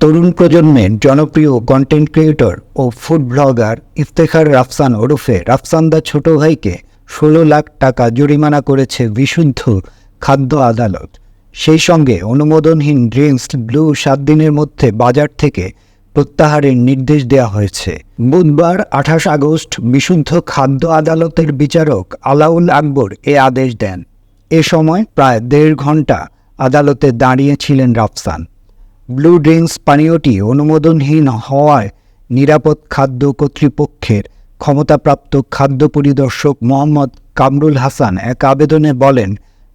তরুণ প্রজন্মের জনপ্রিয় content creator ও ফুড ব্লগার ইফতেখার রাফসান ওরফে রাফসান দা ছোট ভাইকে ষোলো লাখ টাকা জরিমানা করেছে বিশুদ্ধ খাদ্য আদালত। সেই সঙ্গে অনুমোদনহীন ড্রিঙ্কস ব্লু সাত দিনের মধ্যে বাজার থেকে প্রত্যাহারের নির্দেশ দেওয়া হয়েছে। বুধবার আঠাশ আগস্ট বিশুদ্ধ খাদ্য আদালতের বিচারক আলাউল আকবর এ আদেশ দেন। এ সময় প্রায় দেড় ঘণ্টা আদালতে দাঁড়িয়েছিলেন রাফসান। ব্লু ড্রিঙ্কস পানীয়টি অনুমোদনহীন হওয়ায় নিরাপদ খাদ্য কর্তৃপক্ষের ক্ষমতাপ্রাপ্ত খাদ্য পরিদর্শক মোহাম্মদ কামরুল হাসান এক আবেদনে বলেন,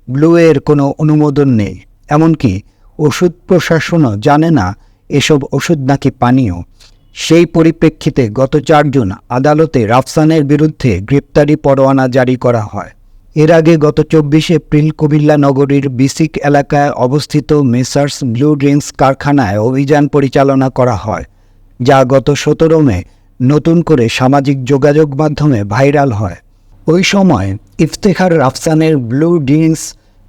ব্লু এর কোনো অনুমোদন নেই। এমনকি ওষুধ প্রশাসনও জানে না এসব ওষুধ নাকি পানীয়। সেই পরিপ্রেক্ষিতে গত চারজন আদালতে রাফসানের বিরুদ্ধে গ্রেপ্তারি পরোয়ানা জারি করা হয়। এর আগে গত চব্বিশে এপ্রিল কুমিল্লা নগরীর বিসিক এলাকায় অবস্থিত মেসার্স ব্লু ড্রিঙ্কস কারখানায় অভিযান পরিচালনা করা হয়, যা গত সতেরো মে নতুন করে সামাজিক যোগাযোগ মাধ্যমে ভাইরাল হয়। ওই সময় ইফতেখার রাফসানের ব্লু ড্রিঙ্কস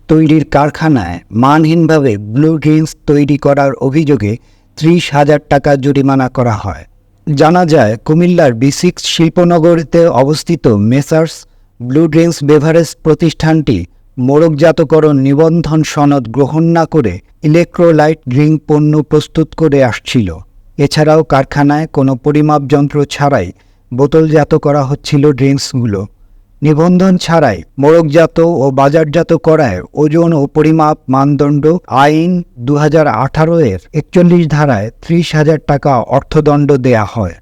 তৈরির কারখানায় মানহীনভাবে ব্লু ড্রিঙ্কস তৈরি করার অভিযোগে ত্রিশ হাজার টাকা জরিমানা করা হয়। জানা যায়, কুমিল্লার বিসিক্স শিল্পনগরীতে অবস্থিত মেসার্স ব্লু ড্রিঙ্কস বেভারেজ প্রতিষ্ঠানটি মোড়কজাতকরণ নিবন্ধন সনদ গ্রহণ না করে ইলেকট্রোলাইট ড্রিঙ্ক পণ্য প্রস্তুত করে আসছিল। এছাড়াও কারখানায় কোনো পরিমাপ যন্ত্র ছাড়াই বোতলজাত করা হচ্ছিল ড্রিঙ্কসগুলো। নিবন্ধন ছাড়াই মোড়কজাত ও বাজারজাত করায় ওজন ও পরিমাপ মানদণ্ড আইন দু হাজার আঠারো এর একচল্লিশ ধারায় ত্রিশ হাজার টাকা অর্থদণ্ড দেয়া হয়।